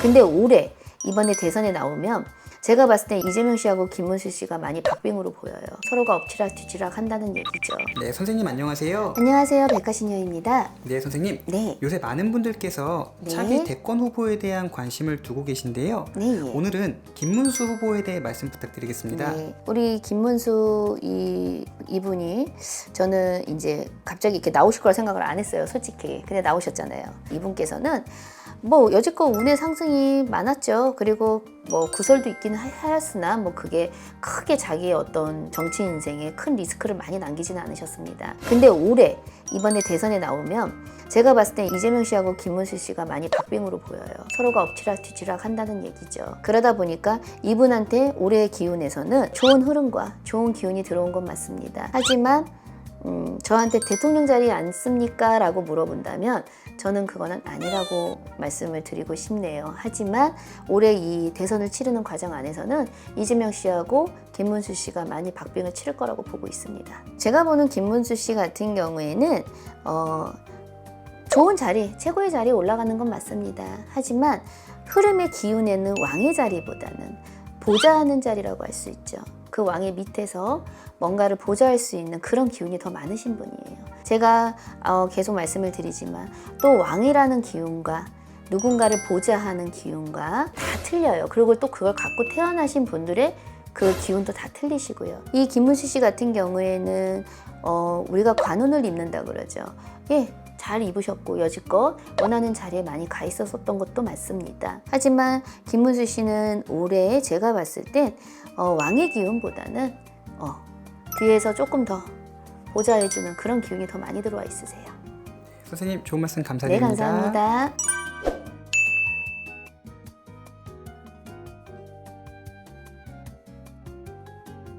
근데 올해 이번에 대선에 나오면 제가 봤을 때 이재명 씨하고 김문수 씨가 많이 박빙으로 보여요. 서로가 엎치락 뒤치락 한다는 얘기죠. 네, 선생님 안녕하세요. 안녕하세요. 백가신여입니다. 네, 선생님. 네. 요새 많은 분들께서 네. 차기 대권 후보에 대한 관심을 두고 계신데요. 네. 예. 오늘은 김문수 후보에 대해 말씀 부탁드리겠습니다. 네, 우리 김문수 이 이분이 저는 이제 갑자기 이렇게 나오실 거라 생각을 안 했어요, 솔직히. 근데 나오셨잖아요. 이분께서는 뭐 여지껏 운의 상승이 많았죠. 그리고 뭐 구설도 하- 하였으나 뭐 그게 크게 자기의 어떤 정치 인생에 큰 리스크를 많이 남기지는 않으셨습니다. 근데 올해 이번에 대선에 나오면 제가 봤을 때 이재명 씨하고 김문수 씨가 많이 박빙으로 보여요. 서로가 엎치락 뒤치락 한다는 얘기죠. 그러다 보니까 이분한테 올해의 기운에서는 좋은 흐름과 좋은 기운이 들어온 건 맞습니다. 하지만 음, 저한테 대통령 자리 앉습니까? 라고 물어본다면 저는 그거는 아니라고 말씀을 드리고 싶네요. 하지만 올해 이 대선을 치르는 과정 안에서는 이재명 씨하고 김문수 씨가 많이 박빙을 치를 거라고 보고 있습니다. 제가 보는 김문수 씨 같은 경우에는 어, 좋은 자리, 최고의 자리에 올라가는 건 맞습니다. 하지만 흐름의 기운에는 왕의 자리보다는 보좌하는 자리라고 할 수 있죠. 그 왕의 밑에서 뭔가를 보좌할 수 있는 그런 기운이 더 많으신 분이에요. 제가 어, 계속 말씀을 드리지만 또 왕이라는 기운과 누군가를 보좌하는 기운과 다 틀려요. 그리고 또 그걸 갖고 태어나신 분들의 그 기운도 다 틀리시고요. 이 김문수 씨 같은 경우에는 어, 우리가 관운을 입는다 그러죠. 예, 잘 입으셨고 여지껏 원하는 자리에 많이 가 있었던 것도 맞습니다. 하지만 김문수 씨는 올해 제가 봤을 땐 어, 왕의 기운보다는 어, 뒤에서 조금 더 보좌해주는 그런 기운이 더 많이 들어와 있으세요. 선생님 좋은 말씀 네, 감사드립니다. 감사합니다.